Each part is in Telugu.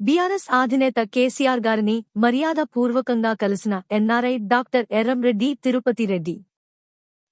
బీఆర్ఎస్ అధినేత కేసీఆర్ గారిని మర్యాదపూర్వకంగా కలిసిన ఎన్ఆర్ఐ డాక్టర్ ఎర్రంరెడ్డి తిరుపతి రెడ్డి.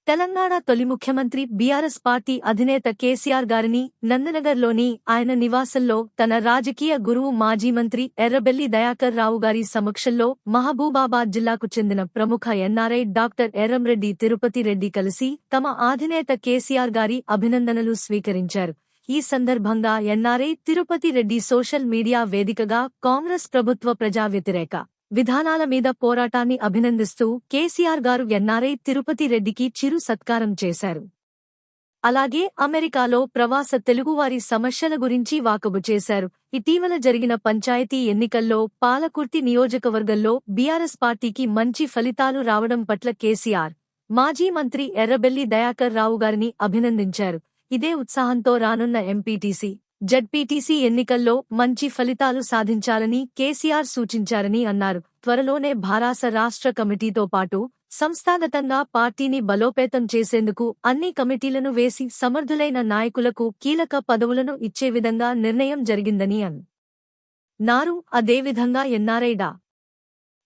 తెలంగాణ తొలి ముఖ్యమంత్రి బీఆర్ఎస్ పార్టీ అధినేత కేసీఆర్ గారిని నందనగర్లోని ఆయన నివాసంలో తన రాజకీయ గురువు మాజీ మంత్రి ఎర్రబెల్లి దయాకర్ రావు గారి సమక్షంలో మహబూబాబాద్ జిల్లాకు చెందిన ప్రముఖ ఎన్ఆర్ఐ డాక్టర్ ఎర్రంరెడ్డి తిరుపతి రెడ్డి కలిసి తమ అధినేత కేసీఆర్ గారి అభినందనలు స్వీకరించారు. ఈ సందర్భంగా NRI Tirupati Reddy social media వేదికగా కాంగ్రెస్ ప్రభుత్వ ప్రజా వ్యతిరేక విధానాల మీద పోరాటాన్ని అభినందిస్తూ కేసీఆర్ గారు ఎన్ఆర్ఐ తిరుపతి రెడ్డికి చిరు సత్కారం చేశారు. అలాగే అమెరికాలో ప్రవాస తెలుగువారి సమస్యల గురించి వాకబు చేశారు. ఇటీవల జరిగిన పంచాయతీ ఎన్నికల్లో పాలకుర్తి నియోజకవర్గంలో బీఆర్ఎస్ పార్టీకి మంచి ఫలితాలు రావడం పట్ల కేసీఆర్ మాజీ మంత్రి ఎర్రబెల్లి దయాకర్ రావు గారిని అభినందించారు. ఇదే ఉత్సాహంతో రానున్న ఎంపీటీసీ జడ్పీటీసీ ఎన్నికల్లో మంచి ఫలితాలు సాధించాలని కేసీఆర్ సూచించారని అన్నారు. త్వరలోనే భారాస రాష్ట్ర కమిటీతో పాటు సంస్థాగతంగా పార్టీని బలోపేతం చేసేందుకు అన్ని కమిటీలను వేసి సమర్థులైన నాయకులకు కీలక పదవులను ఇచ్చే విధంగా నిర్ణయం జరిగిందని అన్. నారు అదేవిధంగా ఎన్నారైడా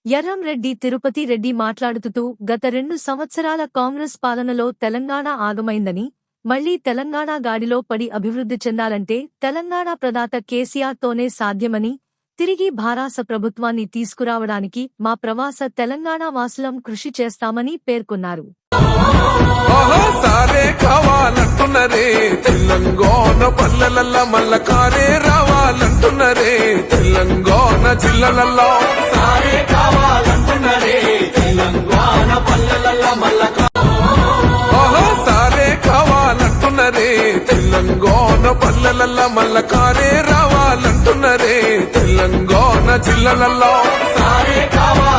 ఎర్రంరెడ్డి తిరుపతి రెడ్డి మాట్లాడుతూ గత రెండు సంవత్సరాల కాంగ్రెస్ పాలనలో తెలంగాణ ఆగమైందని మళ్ళీ తెలంగాణ గాడిలో పడి అభివృద్ధి చెందాలంటే తెలంగాణ ప్రదాత కేసీఆర్తోనే సాధ్యమని తిరిగి భారాస ప్రభుత్వాన్ని తీసుకురావడానికి మా ప్రవాస తెలంగాణ వాసులం కృషి చేస్తామని పేర్కొన్నారు. కావాలంటున్నరే తెలంగాణ పల్లెలల్ల మల్ల కారే రావాలంటున్నరే తెలంగాణ జిల్లలల్లో. తెలంగాణ పల్లెలల్ల మల్ల కారే రావాలంటున్నరే తెలంగాణ జిల్లలల్లో. సారే కావాలి